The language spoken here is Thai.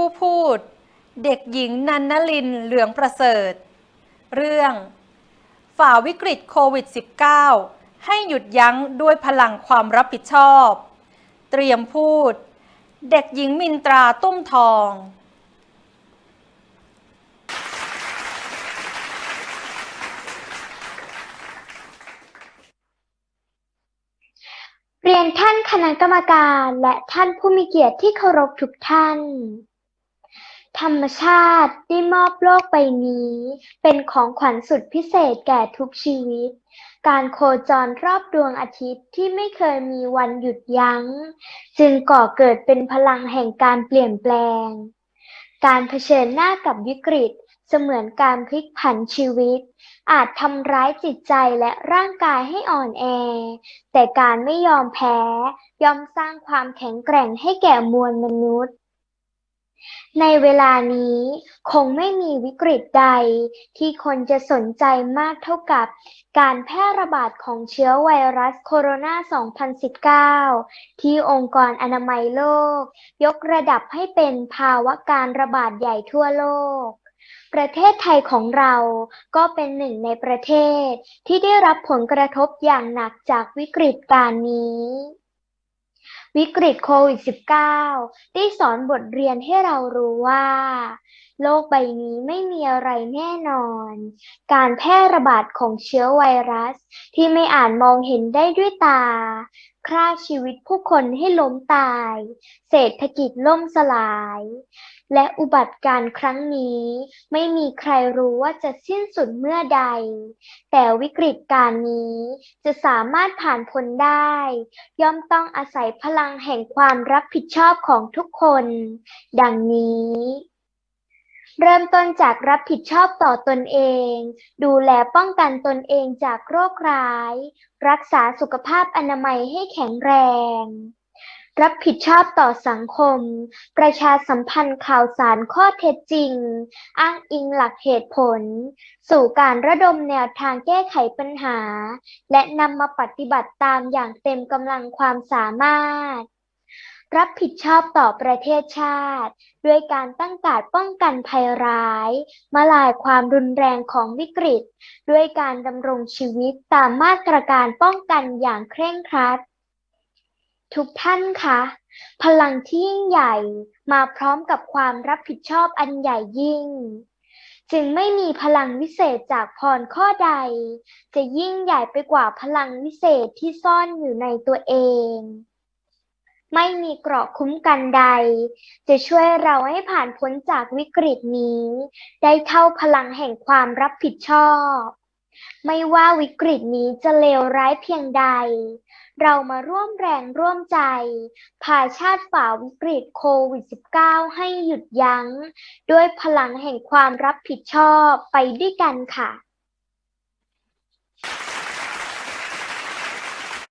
ผู้พูด เด็กหญิงนันนลินเหลืองประเสริฐ เรื่อง ฝ่าวิกฤตโควิด -19 ให้หยุดยั้งด้วยพลังความรับผิดชอบ เตรียมพูด เด็กหญิงมินตราตุ้มทองเรียนท่านคณะกรรมการและท่านผู้มีเกียรติที่เคารพทุกท่าน ธรรมชาติได้มอบโลกใบนี้ เป็นของขวัญสุดพิเศษแก่ทุกชีวิต การโคจรรอบดวงอาทิตย์ที่ไม่เคยมีวันหยุดยัง้ง จึงก่อเกิดเป็นพลังแห่งการเปลี่ยนแปลง การเผชิญหน้ากับวิกฤตเสมือนการพลิกผันชีวิต อาจทำร้ายจิตใจและร่างกายให้อ่อนแอ แต่การไม่ยอมแพ้ ยอมสร้างความแข็งแกร่งให้แก่มวลมนุษย์ ในเวลานี้คงไม่มีวิกฤตใด ที่คนจะสนใจมากเท่ากับการแพร่ระบาดของเชื้อไวรัสโคโรนา 2019 ที่องค์กรอนามัยโลก ยกระดับให้เป็นภาวะการระบาดใหญ่ทั่วโลก ประเทศไทยของเราก็เป็นหนึ่งในประเทศที่ได้รับผลกระทบอย่างหนักจากวิกฤตการณ์นี้ วิกฤตโควิด -19 ได้สอนบทเรียนให้เรารู้ว่า โลกใบนี้ไม่มีอะไรแน่นอน การแพร่ระบาดของเชื้อไวรัส ที่ไม่อาจมองเห็นได้ด้วยตาฆ่าชีวิตผู้คนให้ล้มตาย เศรษฐกิจล่มสลาย และอุบัติการครั้งนี้ ไม่มีใครรู้ว่าจะสิ้นสุดเมื่อใด แต่วิกฤตการณ์นี้จะสามารถผ่านพ้นได้ ย่อมต้องอาศัยพลังแห่งความรับผิดชอบของทุกคน ดังนี้ เริ่มต้นจากรับผิดชอบต่อตนเอง ดูแลป้องกันตนเองจากโรคร้าย รักษาสุขภาพอนามัยให้แข็งแรง รับผิดชอบต่อสังคม ประชาสัมพันธ์ข่าวสารข้อเท็จจริง อ้างอิงหลักเหตุผล สู่การระดมแนวทางแก้ไขปัญหา และนำมาปฏิบัติตามอย่างเต็มกำลังความสามารถ รับผิดชอบต่อประเทศชาติ ด้วยการตั้งการป้องกันภัยร้าย มาลายความรุนแรงของวิกฤต ด้วยการดำรงชีวิตตามมาตรการป้องกันอย่างเคร่งครัด ทุกท่านคะพลังที่ยิ่งใหญ่มาพร้อมกับความรับผิดชอบอันใหญ่ยิ่ง จึงไม่มีพลังวิเศษจากพรข้อใด จะยิ่งใหญ่ไปกว่าพลังวิเศษที่ซ่อนอยู่ในตัวเอง ไม่มีเกราะคุ้มกันใด จะช่วยเราให้ผ่านพ้นจากวิกฤตนี้ ได้เท่าพลังแห่งความรับผิดชอบ ไม่ว่าวิกฤตนี้จะเลวร้ายเพียงใด เรามาร่วมแรงร่วมใจพาชาติฝ่าวิกฤตโควิด -19 ให้หยุดยัง้ง ด้วยพลังแห่งความรับผิดชอบไปด้วยกันค่ะ